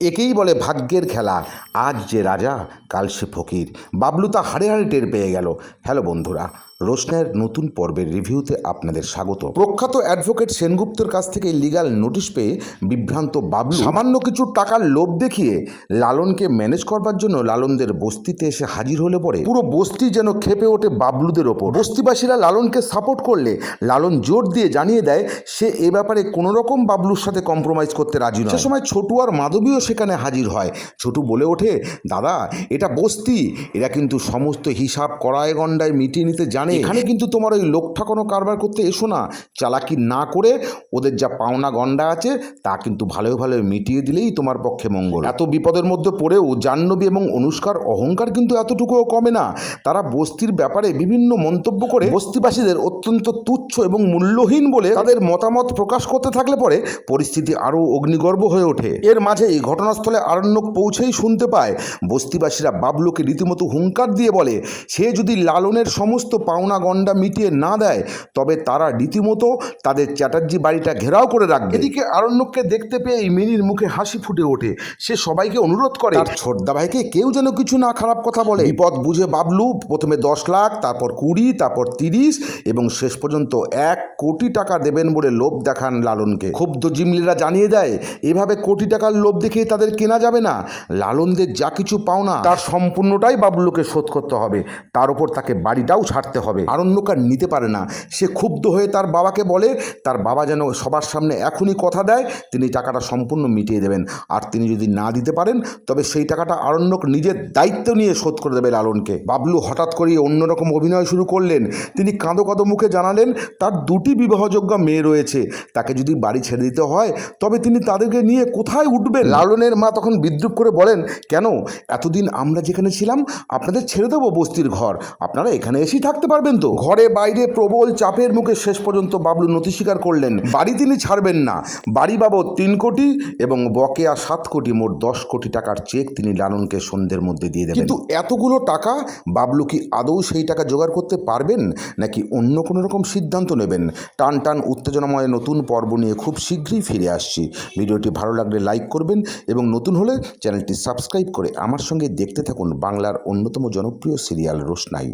একেই বলে ভাগ্যের খেলা। আজ যে রাজা, কাল সে ফকির। বাবলু তা হাড়ে হাড়ে টের পেয়ে গেল। হ্যালো বন্ধুরা রোশনায়ের নতুন পর্বের রিভিউতে আপনাদের স্বাগত। প্রখ্যাত অ্যাডভোকেট সেনগুপ্তর কাছ থেকে লিগাল নোটিশ পেয়ে বিভ্রান্ত বাবলু। সামান্য কিছু টাকার লোভ দেখিয়ে লালনকে ম্যানেজ করবার জন্য লালনদের বস্তিতে এসে হাজির হলে পরে পুরো বস্তি যেন খেপে ওঠে বাবলুদের ওপর। বস্তিবাসীরা লালনকে সাপোর্ট করলে লালন জোর দিয়ে জানিয়ে দেয়, সে এ ব্যাপারে কোনো রকম বাবলুর সাথে কম্প্রোমাইজ করতে রাজি নয়। সে সময় ছোটু আর মাধবীও সেখানে হাজির হয়। ছোটু বলে ওঠে, দাদা, এটা বস্তি। এরা কিন্তু সমস্ত হিসাব কড়ায় গন্ডায় মিটিয়ে নিতে জানে এখানে কিন্তু তোমার ওই লোক ঠাকানো কারবার করতে এসো না। চালাকি না করে ওদের যা পাওনা গন্ডা আছে তা কিন্তু ভালো ভালো মিটিয়ে দিলেই তোমার পক্ষে মঙ্গল। এত বিপদের মধ্যে পড়েও জাহ্নবী এবং অনুষ্কার অহংকার কিন্তু এতটুকুও কমে না। তারা বস্তির ব্যাপারে বিভিন্ন মন্তব্য করে বস্তিবাসীদের অত্যন্ত তুচ্ছ এবং মূল্যহীন বলে তাদের মতামত প্রকাশ করতে থাকলে পরে পরিস্থিতি আরও অগ্নিগর্ভ হয়ে ওঠে। এর মাঝেই ঘটনাস্থলে আরণ্যক পৌঁছেই শুনতে পায় বস্তিবাসীরা বাবলুকে রীতিমতো হুঙ্কার দিয়ে বলে সে যদি লালনের সমস্ত পাওনা গন্ডা মিটিয়ে না দেয় তবে তারা রীতিমতো তাদের চ্যাটার্জি বাড়িটা ঘেরাও করে রাখবে। এদিকে আরণ্যককে দেখতে পেয়ে এই মিনির মুখে হাসি ফুটে ওঠে। সে সবাইকে অনুরোধ করে তার ছোটদা ভাইকে কেউ যেন কিছু না খারাপ কথা বলে। বিপদ বুঝে বাবলু প্রথমে দশ লাখ তারপর কুড়ি তারপর তিরিশ এবং শেষ পর্যন্ত এক কোটি টাকা দেবেন বলে লোভ দেখান লালনকে। ক্ষুব্ধ জিমলিরা জানিয়ে দেয় এভাবে কোটি টাকার লোভ দেখে তাদের কেনা যাবে না। লালনদের যা কিছু পাওনা তার সম্পূর্ণটাই বাবলুকে শোধ করতে হবে। তার উপর তাকে বাড়িটাও ছাড়তে হবে। আরণ্যকার নিতে পারে না। সে ক্ষুব্ধ হয়ে তার বাবাকে বলে, তার বাবা যেন সবার সামনে এখনই কথা দেয়, তিনি টাকাটা সম্পূর্ণ মিটিয়ে দেবেন। আর তিনি যদি না দিতে পারেন, তবে সেই টাকাটা আরণ্যক নিজের দায়িত্ব নিয়ে শোধ করে দেবে লালনকে। বাবলু হঠাৎ করেই অন্যরকম অভিনয় শুরু করলেন। তিনি কাঁদো কাঁদো মুখে জানালেন, তার দুটি বিবাহযোগ্য মেয়ে রয়েছে। তাকে যদি বাড়ি ছেড়ে দিতে হয়, তবে তিনি তাদেরকে নিয়ে কোথায় উঠবেন? লালনের মা তখন বিদ্রুপ করে বলেন, কেন? এতদিন আমরা যেখানে ছিলাম, আপনাদের ছেড়ে দেবো বস্তির ঘর। আপনারা এখানে এসেই থাকতে পারবেন তো? ঘরে বাইরে প্রবল চাপের মুখে শেষ পর্যন্ত বাবলু নথি স্বীকার করলেন। বাড়ি তিনি ছাড়বেন না। বাড়ি বাবদ তিন কোটি এবং বকেয়া সাত কোটি মোট দশ কোটি টাকার চেক তিনি লালনকে সন্ধ্যের মধ্যে দিয়ে দেবেন। কিন্তু এতগুলো টাকা বাবলু কি আদৌ সেই টাকা জোগাড় করতে পারবেন? নাকি অন্য কোনো রকম সিদ্ধান্ত নেবেন? টান টান উত্তেজনাময় নতুন পর্ব নিয়ে খুব শীঘ্রই ফিরে আসছি। ভিডিওটি ভালো লাগলে লাইক করবেন এবং নতুন হলে চ্যানেলটি সাবস্ক্রাইব করে আমার সঙ্গে দেখতে থাকুন বাংলার অন্যতম জনপ্রিয় সিরিয়াল রোশনাই।